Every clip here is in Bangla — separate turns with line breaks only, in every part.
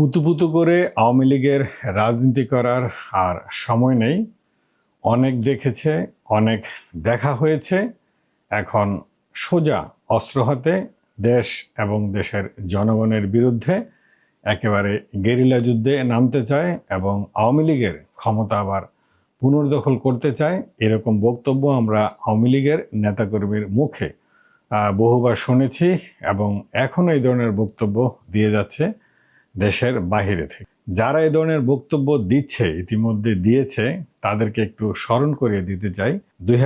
পুতু করে আওয়ামী লীগের রাজনীতি করার আর সময় নেই। অনেক দেখেছে, অনেক দেখা হয়েছে। এখন সোজা অস্ত্র হাতে দেশ এবং দেশের জনগণের বিরুদ্ধে একেবারে গেরিলা যুদ্ধে নামতে চায় এবং আওয়ামী লীগের ক্ষমতা আবার পুনর্দখল করতে চায়। এরকম বক্তব্য আমরা আওয়ামী লীগের নেতাকর্মীর মুখে বহুবার শুনেছি এবং এখনও এই ধরনের বক্তব্য দিয়ে যাচ্ছে। দেশের বাহিরে থেকে। যারা এই ধরনের বক্তব্য দিচ্ছে, ইতিমধ্যে দিয়েছে, তাদেরকে একটু স্মরণ করিয়ে দিতে চাই। দুই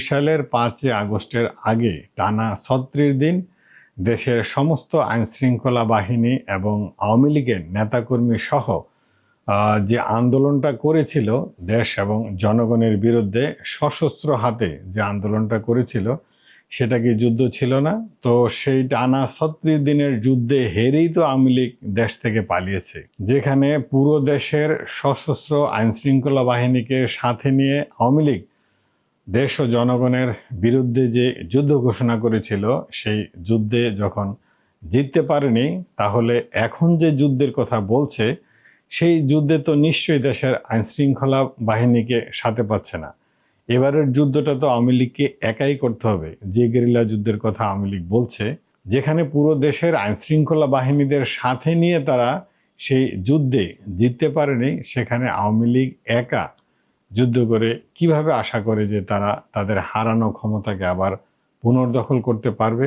সালের পাঁচই আগস্টের আগে টানা ছত্রিশ দিন দেশের সমস্ত আইনশৃঙ্খলা বাহিনী এবং আওয়ামী লীগের নেতাকর্মী সহ যে আন্দোলনটা করেছিল দেশ এবং জনগণের বিরুদ্ধে সশস্ত্র হাতে যে আন্দোলনটা করেছিল সেটা কি যুদ্ধ ছিল না? তো সেই টানা ছত্রিশ দিনের যুদ্ধে হেরেই তো আওয়ামী লীগ দেশ থেকে পালিয়েছে, যেখানে পুরো দেশের সশস্ত্র আইনশৃঙ্খলা বাহিনীকে সাথে নিয়ে আওয়ামী লীগ দেশ ও জনগণের বিরুদ্ধে যে যুদ্ধ ঘোষণা করেছিল, সেই যুদ্ধে যখন জিততে পারেনি, তাহলে এখন যে যুদ্ধের কথা বলছে, সেই যুদ্ধে তো নিশ্চয়ই দেশের আইনশৃঙ্খলা বাহিনীকে সাথে পাচ্ছে না। এবারের যুদ্ধটা তো আওয়ামী লীগকে একাই করতে হবে। যে গেরিলা যুদ্ধের কথা আওয়ামী লীগ বলছে, যেখানে পুরো দেশের আইনশৃঙ্খলা বাহিনীদের সাথে নিয়ে তারা সেই যুদ্ধে জিততে পারেনি, সেখানে আওয়ামী লীগ একা যুদ্ধ করে কীভাবে আশা করে যে তারা তাদের হারানো ক্ষমতাকে আবার পুনর্দখল করতে পারবে?